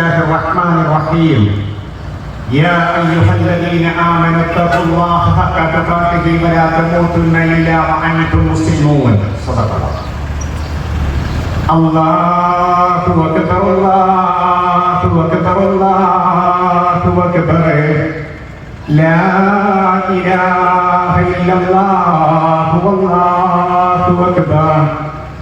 الله الرحمن الرحيم يا أيها الذين آمنوا اتقوا الله حق تقاته ولا تموتن إلا وأنتم مسلمون صدق الله الله أكبر الله أكبر الله أكبر لا إله إلا الله والله أكبر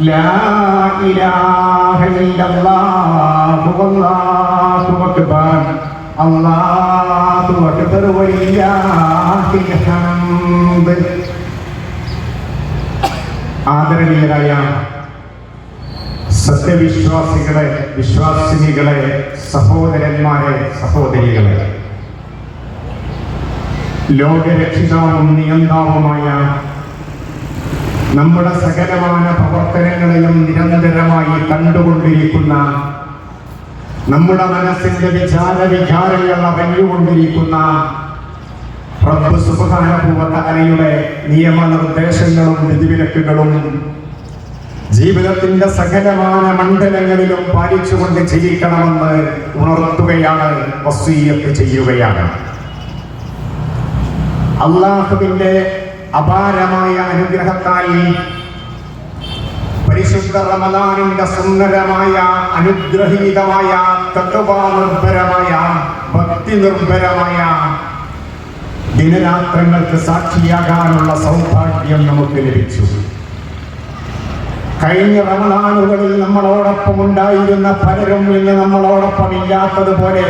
لا إله إلا الله والله أكبر الله أكبر ولله الحمد ആദരണീയരായ സത്യവിശ്വാസികളെ വിശ്വാസിനികളെ സഹോദരന്മാരെ സഹോദരികളെ ലോകരക്ഷിതാവും നിയന്താവുമായ നമ്മുടെ സകലമായ പ്രവർത്തനങ്ങളെയും നിരന്തരമായി കണ്ടുകൊണ്ടിരിക്കുന്ന നമ്മുടെ മനസ്സിന്റെ വിചാര വിചാരങ്ങൾ അറിഞ്ഞുകൊണ്ടിരിക്കുന്ന റബ്ബ് സുബാനുഭവത്താലയുടെ നിയമനിർദ്ദേശങ്ങളും വിധിവിലക്കുകളും ജീവിതത്തിന്റെ സകലമായ മണ്ഡലങ്ങളിലും പാലിച്ചുകൊണ്ട് ജീവിക്കണമെന്ന് ഉണർത്തുകയാണ് വസീയത്ത് ചെയ്യുകയാണ്. അള്ളാഹുവിന്റെ അപാരമായ അനുഗ്രഹത്താൽ പരിശുദ്ധ റമദാനിന്റെ സുന്ദരമായ അനുഗ്രഹീതമായ തത്വനിർഭരമായ ഭക്തി നിർഭരമായ ദിനരാത്രങ്ങൾക്ക് സാക്ഷിയാകാനുള്ള സൗഭാഗ്യം നമുക്ക് ലഭിച്ചു. കഴിഞ്ഞ റമദാനുകളിൽ നമ്മളോടൊപ്പം ഉണ്ടായിരുന്ന പലരും ഇന്ന് നമ്മളോടൊപ്പം ഇല്ലാത്തതുപോലെ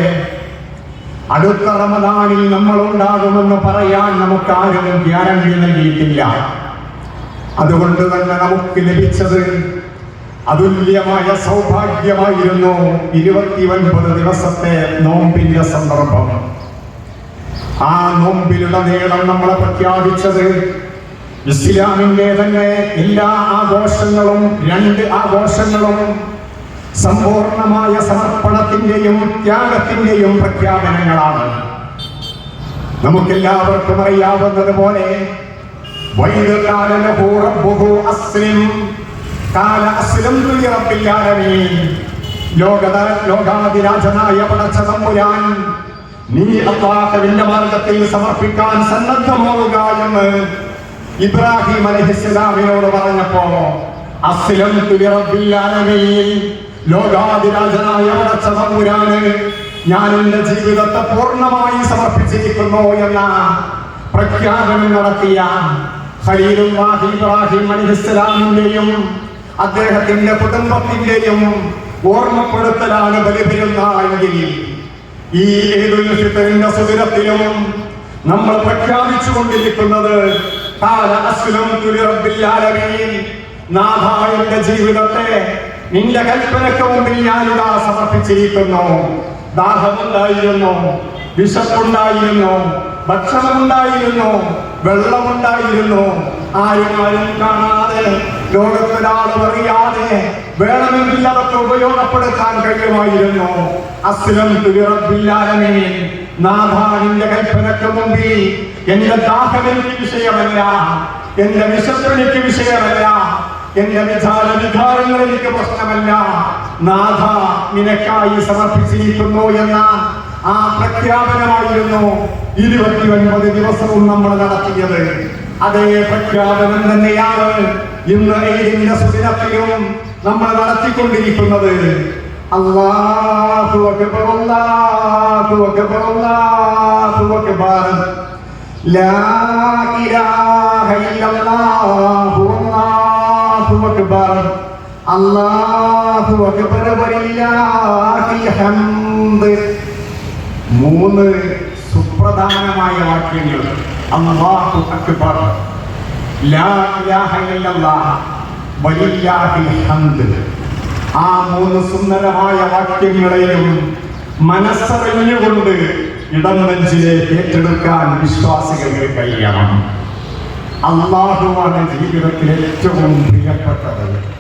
അടുത്ത റമദാനിൽ നമ്മൾ ഉണ്ടാകുമെന്ന് പറയാൻ നമുക്ക് ആരും ഗ്യാരണ്ടി നൽകിയിട്ടില്ല. അതുകൊണ്ട് തന്നെ നമുക്ക് ലഭിച്ചത് അതുല്യമായ സൗഭാഗ്യമായിരുന്നു ഇരുപത്തി ഒൻപത് ദിവസത്തെ നോമ്പിന്റെ സന്ദർഭം. ആ നോമ്പിലുടനീളം നമ്മളെ പ്രഖ്യാപിച്ചത് ഇസ്ലാമിന്റെ തന്നെ എല്ലാ ആഘോഷങ്ങളും രണ്ട് ആഘോഷങ്ങളും സമ്പൂർണമായ സമർപ്പണത്തിന്റെയും ത്യാഗത്തിന്റെയും പ്രഖ്യാപനങ്ങളാണ്. നമുക്കെല്ലാവർക്കും അറിയാവുന്നത് പോലെ ലോകത ലോകാതിരാജനായ പടച്ച തമ്പുരാൻ നീ അള്ളാഹുവിന്റെ മാർഗത്തിൽ സമർപ്പിക്കാൻ സന്നദ്ധമാവുക എന്ന് ഇബ്രാഹിം അലഹിസ്ലാമിനോട് പറഞ്ഞപ്പോ അസ്ലം ലോകാതിരാജനായ പടച്ച തമ്പുരാന് ഞാൻ എന്റെ ജീവിതത്തെ പൂർണമായി സമർപ്പിച്ചിരിക്കുന്നു എന്ന പ്രഖ്യാപനം നടത്തിയ ഖലീലുല്ലാഹി ഇബ്രാഹിം അലൈഹിസ്സലാമിന്റെയും അദ്ദേഹത്തിന്റെ കുടുംബത്തിന്റെയും ഓർമ്മപ്പെടുത്തലാണ് ബലിപെരുന്നാളെങ്കിൽ ഈ ഈദുൽ ഫിത്തറിന്റെ സുദിനത്തിലും നമ്മൾ പ്രഖ്യാപിച്ചു കൊണ്ടിരിക്കുന്നത് നാഥ എന്റെ ജീവിതത്തെ നിന്റെ കൽപ്പനക്ക് മുമ്പിൽ ഞാനിതാ സമർപ്പിച്ചിരിക്കുന്നു. ദാഹമുണ്ടായിരുന്നു വിശപ്പുണ്ടായിരുന്നു ഭക്ഷണമുണ്ടായിരുന്നു വെള്ളമുണ്ടായിരുന്നു. ആരും ആരും കാണാതെ ലോകത്തൊരാളും അറിയാതെ വേണമെങ്കിൽ അതൊക്കെ ഉപയോഗപ്പെടുത്താൻ കഴിയുമായിരുന്നു. അസ്ലം തുലിറബില്ലാലമീൻ നാഥാനിന്റെ കൽപ്പനക്ക് മുമ്പിൽ. എന്റെ ദാഹം എനിക്ക് വിഷയമല്ല എന്റെ വിശപ്പെനിക്ക് വിഷയമല്ല. എന്റെ വിചാര വികാരങ്ങൾ എനിക്ക് പ്രശ്നമല്ല. നാഥ നിനക്കായി സമർപ്പിച്ചിരിക്കുന്നു എന്ന ആ പ്രഖ്യാപനമായിരുന്നു ഇരുപത്തി ഒൻപത് ദിവസവും നമ്മൾ നടത്തിയത്. അതേ പ്രഖ്യാപനം തന്നെയാണ് ഇന്ന് ഏതിന്റെ സുദിനത്തിലും നമ്മൾ നടത്തിക്കൊണ്ടിരിക്കുന്നത്. അല്ലാഹു അക്ബർ അല്ലാഹു അക്ബർ ലാ ഇലാഹ ഇല്ലല്ലാഹു മൂന്ന് സുപ്രധാനമായ വാക്യങ്ങൾ. അല്ലാഹു അക്ബർ. ലാ ഇലാഹ ഇല്ലല്ലാഹ്. ആ മൂന്ന് സുന്ദരമായ വാക്യങ്ങളെയും മനസ്സറിഞ്ഞുകൊണ്ട് ഇടം നെഞ്ചിലേക്ക് ഏറ്റെടുക്കാൻ വിശ്വാസികൾക്ക് കഴിയണം. അള്ളാഹുവാണ് ജീവിതത്തിൽ ഏറ്റവും പ്രിയപ്പെട്ടത്.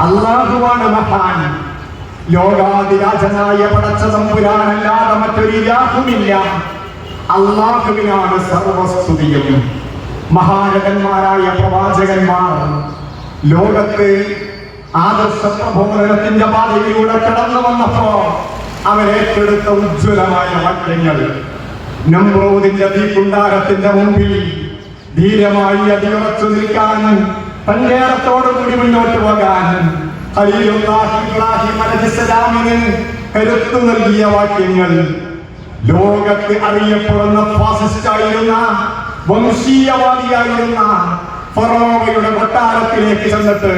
അള്ളാഹുവാണ് മഹാൻ. ലോകാതിരാജനായ പടച്ച തമ്പുരാനല്ലാതെ മറ്റൊരു ഇലാഹുമില്ല. അള്ളാഹുവിനാണ് സർവസ്തുതിയും. മഹാരകന്മാരായ പ്രവാചകന്മാർ ലോകത്തെ ആദർശ പ്രബോധനത്തിന്റെ പാതയിലൂടെ കടന്നു വന്നപ്പോ അവരേറ്റെടുത്ത ഉജ്ജ്വലമായ വാക്യങ്ങൾ. നമ്രോദിന്റെ തീക്കുണ്ടാരത്തിന്റെ മുമ്പിൽ ധീരമായി അടിയുറച്ചു നിൽക്കാൻ തന്റേടത്തോടുകൂടി മുന്നോട്ട് അലൈഹിസ്സലാമിന് കരുത്തു നൽകിയ വാക്യങ്ങൾ. ലോകത്ത് അറിയപ്പെടുന്ന ഫാസിസ്റ്റായിരുന്ന വംശീയവാദിയായിരുന്ന ഫറോമയുടെ കൊട്ടാരത്തിലേക്ക് ചെന്നിട്ട്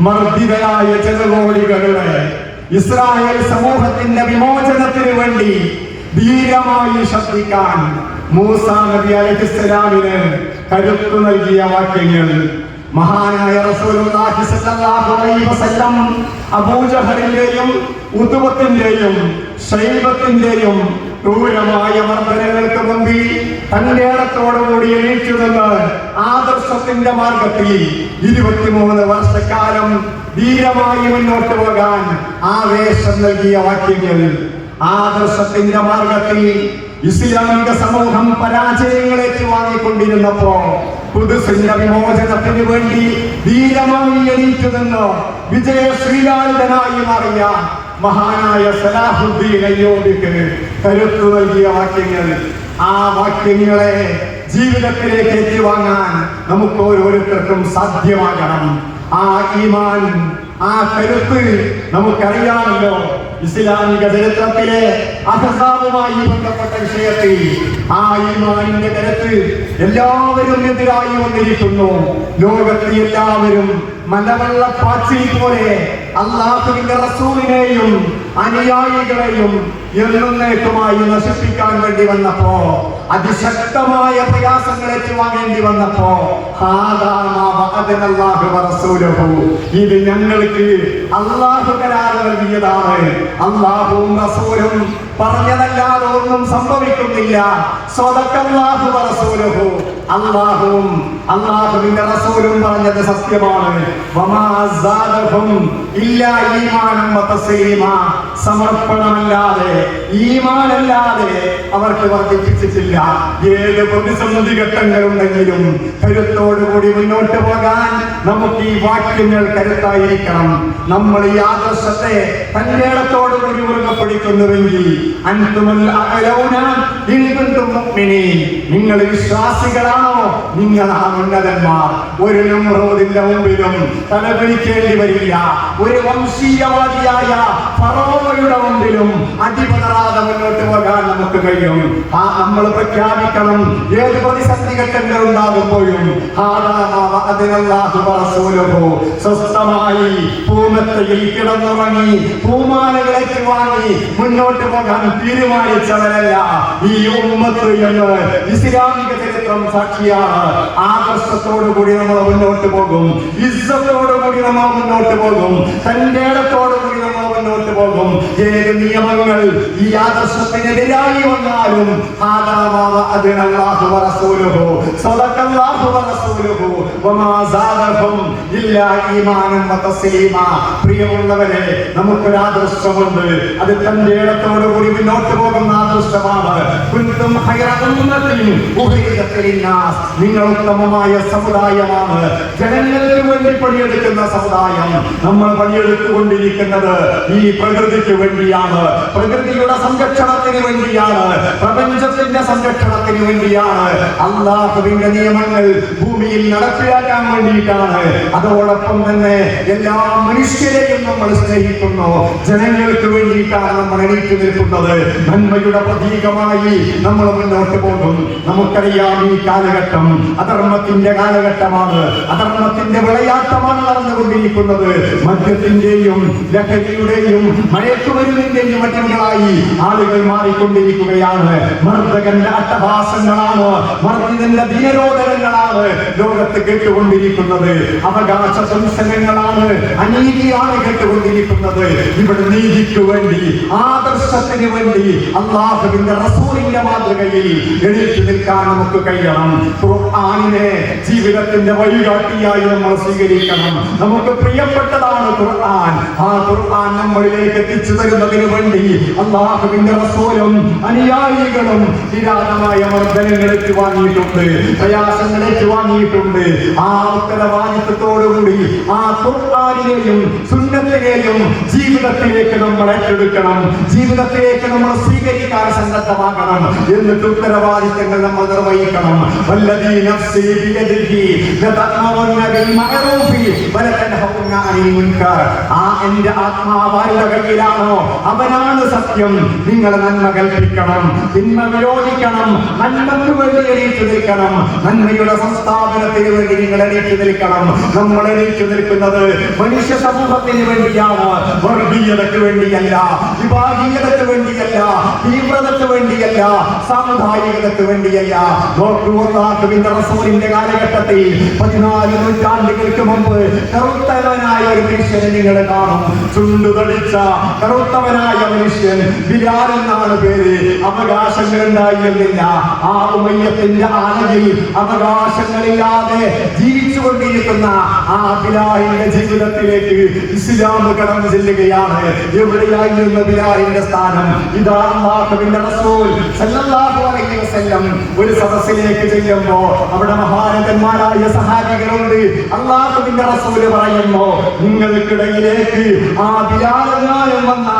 മർദ്ദിതരായ ജനകോടികളുടെ ഇസ്രായേൽ സമൂഹത്തിന്റെ വിമോചനത്തിന് വേണ്ടി ധീരമായി ശ്രദ്ധിക്കാൻ മൂസ നബി അലൈഹിസ്സലാമിന് കരുത്തു നൽകിയ വാക്യങ്ങൾ മഹാനായ അബൂജഹലിന്റെയും ഉതുബത്തിന്റെയും ശൈബത്തിന്റെയും ക്രൂരമായ മർദ്ദനങ്ങൾക്ക് മുമ്പിൽ തന്റെ ഇടത്തോടുകൂടി എണീറ്റു നിന്ന് ആദർശത്തിന്റെ മാർഗത്തിൽ ഇരുപത്തിമൂന്ന് വർഷക്കാലം ധീരമായി മുന്നോട്ട് പോകാൻ ആവേശം നൽകിയ വാക്യങ്ങൾ ആദർശത്തിന്റെ മാർഗത്തിൽ ഇസ്ലാമിക സമൂഹം പരാജയങ്ങളേക്ക് വാങ്ങിക്കൊണ്ടിരുന്നപ്പോ പുതുസിന്റെ വിമോചനത്തിന് വേണ്ടി ധീരമായി എണീറ്റു നിന്ന് മാറിയ മഹാനായ സലാഹുദ്ദീൻ അയ്യോബിക്ക് കരുത്തു നൽകിയ വാക്യങ്ങൾ. ആ വാക്യങ്ങളെ ജീവിതത്തിലേക്ക് ഏറ്റുവാങ്ങാൻ നമുക്ക് ഓരോരുത്തർക്കും സാധ്യമാകണം. ആ ഈമാൻ ആ കരുത്ത് നമുക്കറിയാമല്ലോ. ഇസ്ലാമിക ചരിത്രത്തിലെ അഹസാബുമായി ബന്ധപ്പെട്ട വിഷയത്തിൽ ആ ഈമാനിന്റെ കരുത്ത് എല്ലാവരും എതിരായി വന്നിരിക്കുന്നു. ലോകത്ത് എല്ലാവരും മലവെള്ള പാച്ചിൽ പോലെ അള്ളാഹുവിന്റെ റസൂലിനെയും അനുയായികളെയും എന്നേക്കുമായി നശിപ്പിക്കാൻ വേണ്ടി വന്നപ്പോ അതിശക്തമായ പ്രയാസങ്ങൾ ഏറ്റുവാങ്ങേണ്ടി വന്നപ്പോ. ഇത് ഞങ്ങൾക്ക് അള്ളാഹു കരാർ നൽകിയതാണ് അള്ളാഹുവും റസൂലും പറഞ്ഞതല്ലാതെ ഒന്നും സംഭവിക്കുന്നില്ല സ്വതക്കല്ലാഹു വറസൂലുഹു. അള്ളാഹുവും അള്ളാഹുവിന്റെ റസൂലും പറഞ്ഞത് സത്യമാണ്. സമർപ്പണമല്ലാതെ ഈമാനല്ലാതെ അവർക്ക് വർദ്ധിപ്പിച്ചിട്ടില്ല ഏത് പ്രതിസന്ധി ഘട്ടങ്ങളുണ്ടെങ്കിലും കരുത്തോടുകൂടി മുന്നോട്ട് പോകാൻ നമുക്ക് ഈ വാക്യങ്ങൾ കരുത്തായിരിക്കണം നമ്മൾ ഈ ആദർശത്തെ മുറുകെ ഇൻ കുന്തും മുഅ്മിനീൻ. നിങ്ങൾ വിശ്വാസികളാണോ നിങ്ങളാണ് ഉന്നതന്മാർ. ഒരു നമ്രോദിന്റെ മുമ്പിലും തലവരിക്കേണ്ടി വരില്ല. ഒരു വംശീയവാദിയായ ഫറോവയുടെ മുമ്പിലും അടിപതറാതെ മുന്നോട്ട് പോകാൻ നമുക്ക് കഴിയും. ആ നമ്മൾ പ്രഖ്യാപിക്കണം. ഏത് പ്രതിസന്ധി ഘട്ടങ്ങൾ ഉണ്ടാകുമ്പോഴും. സ്വസ്ഥമായി പൂമത്തയിൽ കിടന്നുറങ്ങി പൂമാലകളേക്ക് വാങ്ങി മുന്നോട്ട് പോകാൻ തീരുമാനിച്ചവരല്ല ഈ ഉമ്മത്ത് എന്ന് ഇസ്ലാമിക ചരിത്രം സാക്ഷിയാണ് ആകർഷത്തോടു കൂടി നമ്മൾ മുന്നോട്ട് പോകും. ഇസ്സത്തോടു കൂടി നമ്മൾ മുന്നോട്ട് പോകും. തന്റെ ഇടത്തോടു കൂടി നമ്മൾ മുന്നോട്ട് പോകും ഏത് നിയമങ്ങൾ ഈ ആദർശത്തിനെതിരായി വന്നാലും പ്രിയമുള്ളവരെ നമുക്കൊരു അത് തന്റെ ഇടത്തോടു കൂടി മുന്നോട്ട് പോകുന്ന ആദർശമാണ്. നിങ്ങൾ ഉത്തമമായ സമുദായമാണ്. ജനങ്ങൾക്ക് വേണ്ടി പണിയെടുക്കുന്ന സമുദായം നമ്മൾ പണിയെടുത്തുകൊണ്ടിരിക്കുന്നത് ഈ പ്രകൃതിക്ക് വേണ്ടിയാണ്. പ്രകൃതിയുടെ സംരക്ഷണത്തിന് വേണ്ടിയാണ്. പ്രപഞ്ചത്തിന്റെ സംരക്ഷണത്തിന് വേണ്ടിയാണ്. അള്ളാഹുവിന്റെ നിയമങ്ങൾ ഭൂമിയിൽ നടപ്പിലാക്കാൻ വേണ്ടിയിട്ടാണ്. അതോടൊപ്പം തന്നെ എല്ലാ മനുഷ്യരെയും നമ്മൾ സ്നേഹിക്കുന്നു. ജനങ്ങൾക്ക് വേണ്ടിയിട്ടാണ് നമ്മൾ എണീറ്റ് നിൽക്കുന്നത്. നന്മയുടെ പ്രതീകമായി നമ്മൾ മുന്നോട്ട് പോകും. നമുക്കറിയാം ഈ കാലഘട്ടം അധർമ്മത്തിന്റെ കാലഘട്ടമാണ്. അധർമ്മത്തിന്റെ വിളയാട്ടമാണ് നടന്നുകൊണ്ടിരിക്കുന്നത്. മദ്യത്തിന്റെയും ലഹരിയുടെയും മയക്കുമരുന്നിന്റെയും മറ്റുകളായി ആളുകൾ മാറിക്കൊണ്ടിരിക്കുകയാണ്. കൊണ്ടിരിക്കുകയാണ് മർദ്ദകന്റെ അട്ടഹാസങ്ങളാണ് മർദ്ദകന്റെ ദിനരോധനങ്ങളാണ് ലോകത്ത് കേട്ടുകൊണ്ടിരിക്കുന്നത്. അവകാശ സംസനങ്ങളാണ് അനീതിയാണ് കേട്ടുകൊണ്ടിരിക്കുന്നത്. ഇവിടെ നീതിക്ക് വേണ്ടി ആദർശത്തിന് വേണ്ടി അള്ളാഹുവിന്റെ റസൂലിന്റെ മാതൃകയിൽ എഴുത്തു നിൽക്കാൻ നമുക്ക് കഴിയണം. ഖുർആാനിനെ ജീവിതത്തിന്റെ വഴികാട്ടിയായി നമ്മൾ സ്വീകരിക്കണം. നമുക്ക് പ്രിയപ്പെട്ടതാണ് ഖുർആൻ. ആ ഖുർആൻ നമ്മളിലേക്ക് എത്തിച്ചു തരുന്നതിന് വേണ്ടി അള്ളാഹുവിന്റെ റസൂലും അനുയായികളും നിരാതമായ മർദ്ദനങ്ങൾ ഏറ്റുവാങ്ങിയിട്ടുണ്ട് പ്രയാസങ്ങൾ ഏറ്റുവാങ്ങിയിട്ടുണ്ട് ആ ഉത്തരവാദിത്വത്തോടുകൂടി ആ ഖുർആനിനെയും സുന്നത്തിനെയും ജീവിതത്തിലേക്ക് നമ്മൾ ഏറ്റെടുക്കണം. ജീവിതത്തിലേക്ക് നമ്മൾ സ്വീകരിക്കാൻ സന്നദ്ധമാകണം. എന്നിട്ട് ഉത്തരവാദിത്തങ്ങൾ നമ്മൾ നിർവഹിക്കണം. ബിൽ മഅറൂഫി ആ എന്റെ ആത്മാവ് ആരുടെ കയ്യിലാണോ അവനാണ് സത്യം. നിങ്ങൾ നന്മ കൽപ്പിക്കണം. തിന്മ വിരോധിക്കണം. നന്മക്ക് വേണ്ടി എണീറ്റു നിൽക്കണം. നന്മയുടെ സംസ്ഥാപനത്തിന് വേണ്ടി നിങ്ങൾ എണീറ്റു നിൽക്കണം. നമ്മൾ എണീറ്റു നിൽക്കുന്നത് മനുഷ്യ സമൂഹത്തിന് വേണ്ടിയാണ്. വർഗീയതയ്ക്ക് വേണ്ടിയല്ല വിഭാഗീയതയ്ക്ക് വേണ്ടിയല്ല തീവ്രതയ്ക്ക് വേണ്ടിയല്ല സാമുദായികതയ്ക്ക് വേണ്ടിയല്ല. റസൂലിന്റെ കാലഘട്ടത്തിൽ പതിനാല് നൂറ്റാണ്ടുകൾക്ക് മുമ്പ് കറുത്തവനായ ഒരു മനുഷ്യനെ നിങ്ങൾ കാണും. ചുണ്ടുതടിച്ച കറുത്തവനായ മനുഷ്യൻ ബിലാൽ എന്നാണ് പേര്. അവകാശങ്ങൾ ഉണ്ടായിരുന്നില്ല ആ ഉമയ്യത്തിന്റെ ആനയിൽ അവകാശങ്ങളില്ലാതെ ജീവിച്ചുകൊണ്ടിരിക്കുന്ന ആ ബിലാലിന്റെ ജീവിതത്തിലേക്ക് ഇസ്ലാം കടന്നു ചെല്ലുകയാണ്. എവിടെയായിരുന്നു ബിലാലിന്റെ സ്ഥാനം? ഇതാ റസൂൽ സല്ലല്ലാഹു അലൈഹി വസല്ലം ഒരു സദസ്സിലേക്ക് ചെല്ലുമ്പോ അവിടെ മഹാരഥന്മാരായ സഹാബികളുണ്ട്. അള്ളാഹുവിന്റെ റസൂൽ പറയുമ്പോ നിങ്ങൾക്കിടയിലേക്ക് ആ ബിലാലെങ്ങാനും വന്നാൽ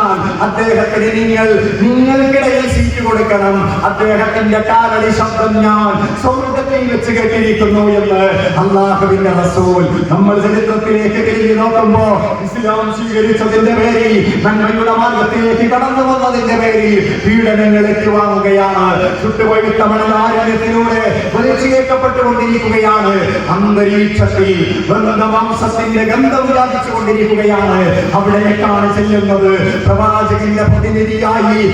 അദ്ദേഹത്തിന് നിങ്ങൾ നിങ്ങൾക്കിടയിൽ സീറ്റ് കൊടുക്കണം. അദ്ദേഹത്തിന്റെ കാലടി ശബ്ദം ഞാൻ സ്വർഗത്തിൽ വെച്ച് കേട്ടിരിക്കുന്നു എന്ന് അള്ളാഹുവിന്റെ റസൂൽ നമ്മൾ ചരിത്രത്തിലേക്ക് തിരിഞ്ഞു നോക്കുമ്പോ ഇസ്ലാം സ്വീകരിച്ചതിന്റെ പേരിൽ നന്മയുടെ മാർഗത്തിലേക്ക് കടന്നു വന്നതിന്റെ പേരിൽ പീഡനങ്ങൾ ഏറ്റുവാങ്ങുകയാണ്. ചുട്ടുപഴുത്ത മണലാരണ്യത്തിലൂടെ വലിച്ചേക്കപ്പെട്ടുകൊണ്ടിരിക്കുകയാണ് അന്തരീക്ഷത്തിൽ ബന്ധവംശത്തിന്റെ ഗന്ധം വ്യാപിച്ചുകൊണ്ടിരിക്കുകയാണ്. അവിടേക്കാണ് ചെല്ലുന്നത്. പ്രവാചകന്റെ പ്രതിനിധിയായി.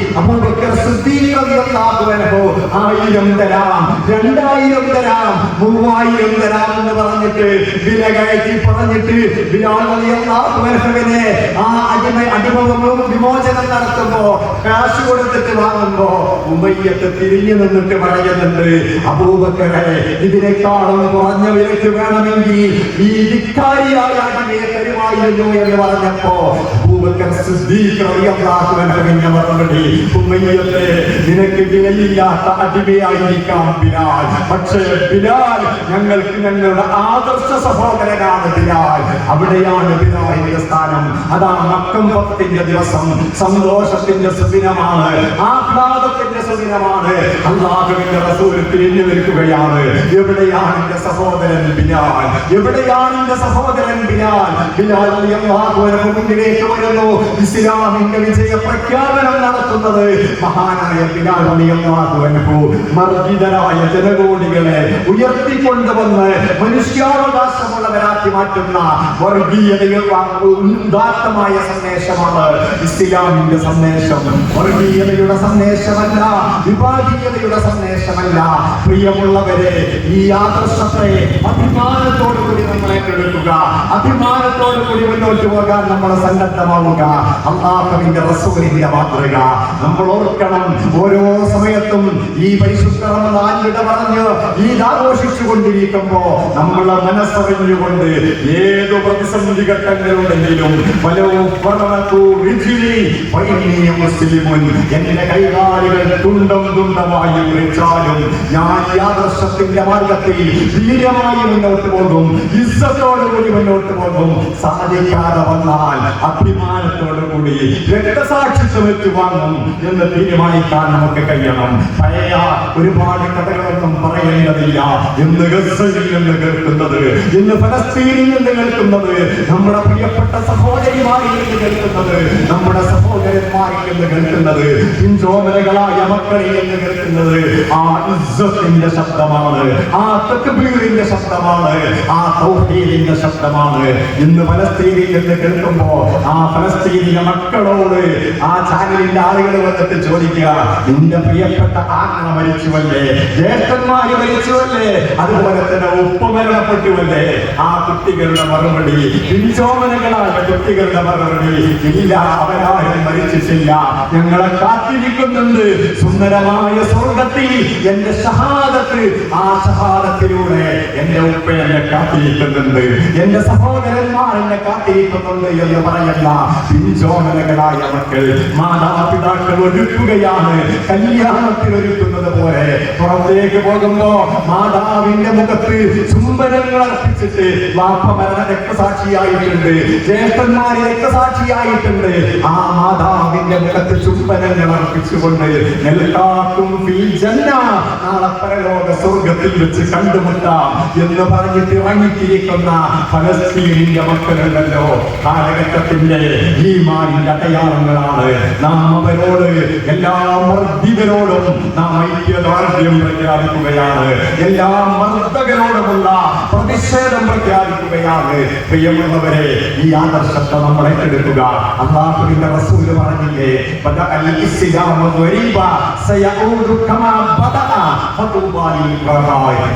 ആയിരം തരാം രണ്ടായിരം തരാം മൂവായിരം തരാം എന്ന് പറഞ്ഞിട്ട് വില കയറ്റി പറഞ്ഞിട്ട് ആ അടിമ അടിമവും വിമോചനം നടത്തുമ്പോ കാശ് കൊടുത്തിട്ട് വാങ്ങുമ്പോ ഉമ്മയ്യത്ത് തിരിഞ്ഞു നിന്നിട്ട് പറയുന്നുണ്ട് അബൂബക്കറെ ഇതിനേക്കാളും കുറഞ്ഞ വിലക്ക് വേണമെങ്കിൽ ഈ ധിക്കാരിയായ അടിമയെ തരുമായിരുന്നു എന്ന് പറഞ്ഞപ്പോ അബൂബക്കർ സിദ്ദീഖ് മറുപടി ഉമ്മയ്യത്തെ നിനക്ക് വിലയില്ലാത്ത അടിമയായിരിക്കാം ബിലാൽ. പക്ഷേ ബിലാൽ ഞങ്ങൾക്ക് ഞങ്ങളുടെ ആദർശ സഹോദരനാണ് ബിലാൽ. അവിടെയാണ് ബിലാലിന്റെ സ്ഥാനം. അതാ മക്കം പത്തിന്റെ ദിവസം. സന്തോഷത്തിന്റെ സുദിനമാണ്. ആഹ്ലാദത്തിന്റെ സുദിനമാണ്. അള്ളാഹുവിന്റെ റസൂൽ തിരിഞ്ഞു നിൽക്കുകയാണ്. എവിടെയാണ് എന്റെ സഹോദരൻ ബിലാൽ? എവിടെയാണ് എന്റെ സഹോദരൻ ബിലാൽ? ബിലാൽ മുന്നിലേക്ക് വരുന്നു. ഇസ്ലാമിന്റെ വിജയ പ്രഖ്യാപനം നടത്തുന്നത് മഹാനായ മർജിതരായ ജനകോടികളെ ഉയർത്തിക്കൊണ്ടുവന്ന് മനുഷ്യാവകാശമുള്ളവരാക്കി മാറ്റുന്ന വർഗീയതയിൽ ഉദാത്തമായ സന്ദേശമാണ് ഇസ്ലാമിന്റെ സന്ദേശം. വർഗീയതയുടെ സന്ദേശമല്ല വിഭാഗീയതയുടെ സന്ദേശമല്ല. പ്രിയമുള്ളവരെ ഈ ആദർശത്തെ അഭിമാനത്തോടു കൂടി നമ്മൾ ഏറ്റെടുക്കുക അഭിമാനത്തോടു കൂടി മുന്നോട്ട് പോകാൻ നമ്മൾ സന്നദ്ധമാവുക. അള്ളാഹുവിന്റെ റസൂലിന്റെ മാതൃക. നമ്മൾ ഓർക്കണം ഓരോ സമയത്തും ഈ പരിശുദ്ധ റമദാൻ വിട പറഞ്ഞ് ഈദ് ആഘോഷിച്ചു കൊണ്ടിരിക്കുമ്പോ നമ്മളെ മനസ്സറിഞ്ഞുകൊണ്ട് ഏതു പ്രതിസന്ധി ഘട്ടങ്ങളുണ്ടെങ്കിലും എന്റെ കൈകാലുകൾ തുണ്ടം തുണ്ടമായി മുറിച്ചാലും ഞാൻ ഈ ആദർശത്തിന്റെ മാർഗത്തിൽ ധീരമായി മുന്നോട്ട് പോകും ഇസ്സത്തോടുകൂടി മുന്നോട്ട് പോകും. സാധിക്കാതെ വന്നാൽ അഭിമാനത്തോടു കൂടി രക്തസാക്ഷിത്വം ഏറ്റുവാങ്ങും എന്ന് തീരുമാനിക്കാൻ നമുക്ക് കഴിയണം. പഴയ ഒരുപാട് കഥകളൊന്നും പറയേണ്ടതില്ല. ഇന്ന് ഗസയിൽ നിന്ന് കേൾക്കുന്നത് ഇന്ന് ഫലസ്തീനിൽ നിന്ന് കേൾക്കുന്നത് നമ്മുടെ പ്രിയപ്പെട്ട സഹോദരിമാരിൽ നിന്ന് കേൾക്കുന്നത് നമ്മുടെ സഹോദരന്മാരിൽ നിന്ന് കേൾക്കുന്നത് പിഞ്ചോമനകളായ മക്കളിൽ നിന്ന് കേൾക്കുന്നത്. ആ ഇസ്സത്തിന്റെ ശബ്ദമാണ് ആ തക്ബീറിന്റെ ശബ്ദമാണ് ആ തൗഹീദിന്റെ ശബ്ദമാണ്. ഇന്ന് ഫലസ്തീനിൽ നിന്ന് കേൾക്കുമ്പോ ആ ഫലസ്തീനിലെ മക്കളോട് ആ ചാനലിന്റെ ആളുകൾ വന്നിട്ട് ചോദിക്കുക നിന്റെ പ്രിയപ്പെട്ട ആജ്ഞ മരിച്ചുവല്ലേ? ജ്യേഷ്ഠന്മാര് മരിച്ചുവല്ലേ? അതുപോലെ തന്നെ ഉപ്പ് മരണപ്പെട്ടുവല്ലേ? ആ കുട്ടികളുടെ മറുപടി പിഞ്ചോമനകളായ കുട്ടികളുടെ മറുപടി ഇല്ല അവരാരും മരിച്ചിട്ടില്ല. ഞങ്ങളെ കാത്തിരിക്കുന്നുണ്ട്. സുന്ദരമായ സ്വർഗത്തിൽ എന്റെ ഷഹാദത്ത് ആ ഷഹാദത്തിലൂടെ എന്റെ ഉപ്പ എന്നെ കാത്തിരിക്കുന്നുണ്ട്. എന്റെ സഹോദരന്മാർ എന്നെ കാത്തിരിക്കുന്നുണ്ട് എന്ന് പിഞ്ചോമനകളായ മക്കൾ മാതാപിതാക്കൾ ഒരുക്കുകയാണ്. കല്യാണത്തിൽ ഒരുക്കുന്നത് പോലെ പുറത്തേക്ക് പോകുമ്പോ മാതാവിന്റെ മുഖത്ത് ചുംബനങ്ങൾ അർപ്പിച്ചിട്ട് വാപ്പമരണ രക്തസാക്ഷിയായിട്ടുണ്ട് ജ്യേഷ്ഠന്മാര് രക്തസാക്ഷിയായിട്ടുണ്ട്. ആ മാതാവിന്റെ മുഖത്ത് ചുംബനങ്ങൾ അർപ്പിച്ചുകൊണ്ട് എല്ലാവർക്കും നാളെ പരലോക സ്വർഗത്തിൽ വെച്ച് കണ്ടുമുട്ടാം എന്ന് പറഞ്ഞിട്ട് ഇറങ്ങിത്തിരിക്കുന്ന ഫലസ്തീനിന്റെ മക്കളുണ്ടല്ലോ കാലഘട്ടത്തിന്റെ ഈ മാനിന്റെ അടയാളങ്ങളാണ് നാം അവരോട് എല്ലാ മർദ്ദിതരോടും നാം ഐക്യദാർഢ്യം പ്രഖ്യാപിക്കുകയാണ്. എല്ലാ മർദ്ദകരോടുമുള്ള പ്രതിഷേധം പ്രഖ്യാപിക്കുകയാണ്. പ്രിയമുള്ളവരെ ഈ ആദർശത്തെ നമ്മൾ ഏറ്റെടുക്കുക. അള്ളാഹുവിന്റെ റസൂൽ പറഞ്ഞില്ലേ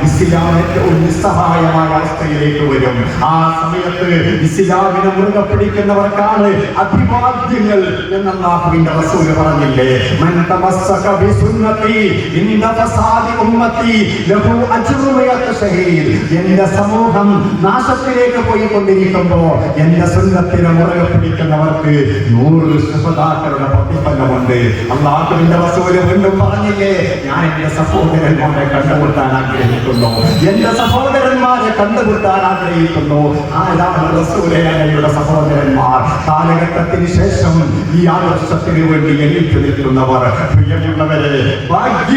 ഇസ്ലാം ഏറ്റവും നിസ്സഹായമായ അവസ്ഥയിലേക്ക് വരും. ആ സമയത്ത് ഇസ്ലാമിനെ മുറുകെ പിടിക്കുന്നവർക്കാണ് അഭിവാദ്യങ്ങൾ എന്ന് അള്ളാഹുവിന്റെ റസൂൽ പറഞ്ഞില്ലേ? മൻ തമസ്സക ബിസുന്നതി ഇന്ന ഫസാദി ഉമ്മത്തി ലഹു അജ്റു മിഅത്ത് ഷഹീദ് എന്റെ സമൂഹം നാശത്തിലേക്ക് പോയിക്കൊണ്ടിരിക്കുമ്പോ എന്റെ സുന്നത്തിനെ മുറുകെ പിടിക്കുന്നവർക്ക് നൂറ് ശുഭദാക്കളുടെ പ്രതിഫലമുണ്ട്. അള്ളാഹുവിന്റെ റസൂൽ വീണ്ടും പറഞ്ഞില്ലേ? ഞാൻ എന്റെ സഹോദരന്മാരെ കണ്ടുമുട്ടാൻ ആഗ്രഹിക്കുന്നു. എന്റെ സഹോദരന്മാരെ കണ്ടുമുട്ടാൻ ആഗ്രഹിക്കുന്നു. ആരാണ് റസൂലെ അങ്ങയുടെ സഹോദരന്മാർ കാലഘട്ടത്തിന് ശേഷം ഈ ആദർശത്തിന് വേണ്ടി എണീറ്റ് നിൽക്കുന്നവർ പ്രിയമുള്ളവരെ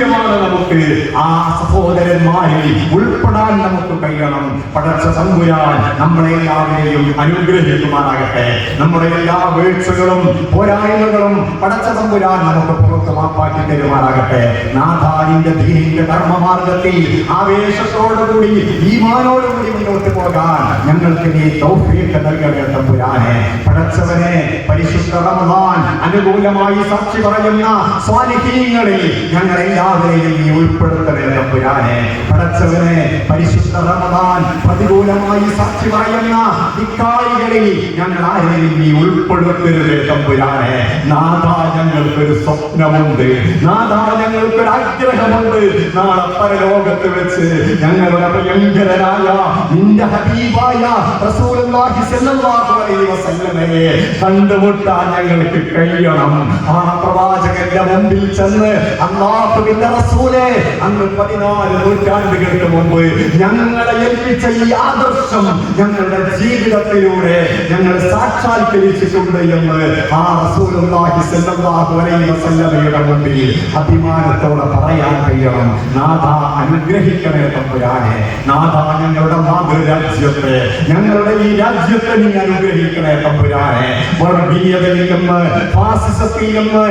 ഭാഗ്യമാണ് നമുക്ക്. ആ സഹോദരന്മാരിൽ ഉൾപ്പെടാൻ നമുക്ക് കഴിയണം. പടർച്ച തമ്പുരാൻ നമ്മളെ എല്ലാവരെയും അനുഗ്രഹിക്കുമാറാകട്ടെ. നമ്മുടെ എല്ലാ വീഴ്ചകളും പോരായ്മകളും പടച്ച തമ്പുരാൻ നമുക്ക് പുറത്ത് മാപ്പാക്കി തരുമാറാകട്ടെ. നാഥാരിന്റെ ദീനിന്റെ കർമ്മമാർഗത്തിൽ ആവേശത്തോടുകൂടി ഈമാനോടുകൂടി മുന്നോട്ട് പോകാൻ ഞങ്ങൾക്ക് നീ തൗഫീഖ് നൽകണേ തമ്പുരാനെ. പടച്ചവനെ പരിശുദ്ധ റമദാൻ അനുകൂലമായി സാക്ഷി പറയുന്ന സ്വാലിഹീങ്ങളിൽ ഞങ്ങൾ എല്ലാവരെയും നീ ഉൾപ്പെടുത്തണേ പുരാനെ പടച്ചവനെ പരിശുദ്ധ റമദാൻ പ്രതികൂലമായി സാക്ഷി പറയുന്ന ഇക്കായികളിൽ ഞങ്ങൾ ആരെയും നീ ഉൾപ്പെടുത്തരുത് തമ്പുരാനെ. നാഥാ ഞങ്ങൾക്കൊരു സ്വപ്നമുണ്ട്. നാഥാ ഞങ്ങൾക്കൊരു ആഗ്രഹമുണ്ട്. നാളെ പരലോകത്ത് വെച്ച് ഞങ്ങളുടെ പ്രിയങ്കരനായ നിന്റെ ഹബീബായ റസൂലുള്ളാഹി സ്വല്ലല്ലാഹു അലൈഹി വസല്ലമയെ കണ്ടുമുട്ടാൻ ഞങ്ങൾക്ക് കഴിയണം. ആ പ്രവാചകന്റെ മുമ്പിൽ ചെന്ന് അള്ളാഹുവിന്റെ റസൂലെ അന്ന് പതിനാല് നൂറ്റാണ്ടുകൾക്ക് മുമ്പ് ഞങ്ങളെ ഏൽപ്പിച്ച ഈ ആദർശം ഞങ്ങളുടെ ജീവിതത്തിലൂടെ ഞങ്ങൾ സാക്ഷാത്കരിച്ചിട്ടുണ്ട് എന്ന് ആ റസൂലുള്ളാഹി സ്വല്ലല്ലാഹു അലൈഹി വസല്ലമയുടെ മുമ്പിൽ അഭിമാനത്തോടെ പറയാൻ കഴിയണം. നാഥ അനുഗ്രഹിക്കണേ തമ്പുരാനെ. നാഥ ഞങ്ങളുടെ മാതൃരാജ്യത്തെ. ഞങ്ങളുടെ ഈ രാജ്യത്തെ നീ അനുഗ്രഹിക്കണേ തമ്പുരാനെ. വർഗീയതയിൽ നിന്ന് ഫാസിസത്തിൽ നിന്ന്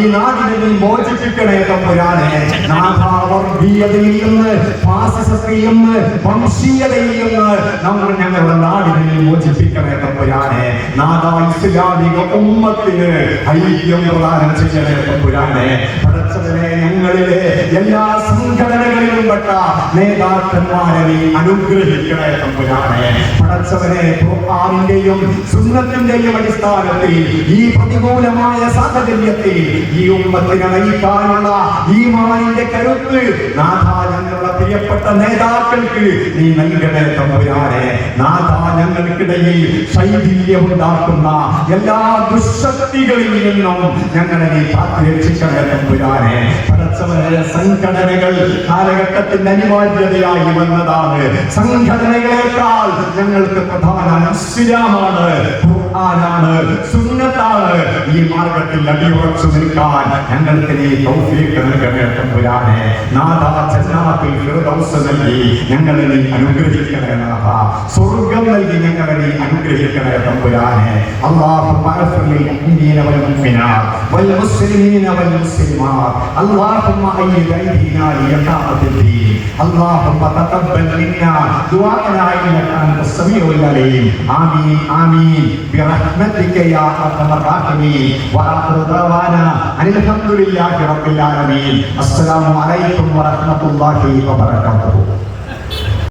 ഈ നാടിനെ നീ മോചിപ്പിക്കണേ തമ്പുരാനെ നാഥ വർഗീയതയിൽ നിന്ന് ഫാസിസത്തിൽ നിന്ന് നമ്മൾ ഞങ്ങളുടെ നാടിനെ മോചിപ്പിക്കണേ തമ്പുരാനെ നാഥ ഇസ്ലാമിക ഉമ്മത്തിന് ഐക്യം പ്രദാനം ചെയ്യണേ ഞങ്ങളിലെ എല്ലാ സംഘടനകളിലും പെട്ട നേതാക്കന്മാരെ അനുഗ്രഹിക്കണേ തമ്പുരാനെ പടച്ചവനെ ഖുർആനിന്റെയും സുന്നത്തിന്റെയും അടിസ്ഥാനത്തിൽ ഈ പ്രതികൂലമായ സാഹചര്യത്തിൽ ഈ ഉമ്മത്തിനെ നയിക്കാനുള്ള ഈ മാനിന്റെ കരുത്ത് നാഥ ഞങ്ങളുടെ പ്രിയപ്പെട്ട നേതാക്കൾക്ക് നീ നൽകണേ തമ്പുരാനെ. നാഥ ഞങ്ങൾക്കിടയിൽ ശൈഥില്യമുണ്ടാക്കുന്ന എല്ലാ ദുശക്തികളിൽ നിന്നും ഞങ്ങളെ നീ കാത്തുരക്ഷിക്കണേ തമ്പുരാനെ. പടച്ചവനെ സംഘടനകൾ കാലഘട്ടത്തിന്റെ അനിവാര്യതയായി വന്നതാണ്. സംഘടനകളെക്കാൾ ഞങ്ങൾക്ക് പ്രധാന ഇസ്ലാമാണ് ഖുർആനാണ് സുന്നത്താണ് ഈ മാർഗത്തിൽ അടിയുറച്ചു നിൽക്കാൻ ഞങ്ങൾക്ക് നീ തൗഫീഖ് നൽകണേ തമ്പുരാനെ നാഥ ജന്നാത്തിൽ ഫിർദൗസ് നൽകി ഞങ്ങളെ നീ അനുഗ്രഹിക്കണേ നാഥ സ്വർഗം നൽകി ഞങ്ങളെ നീ അനുഗ്രഹിക്കണേ തമ്പുരാനെ اللهم اغفر للمؤمنين والمؤمنات والمسلمين والمسلمات اللهم ايد ايدينا لاقامه الدين اللهم تقبل منا دعاءنا انك انت السميع العليم امين امين رحمتك يا أرحم الراحمين وآخر دعوانا أن الحمد لله رب العالمين. السلام عليكم ورحمة الله وبركاته.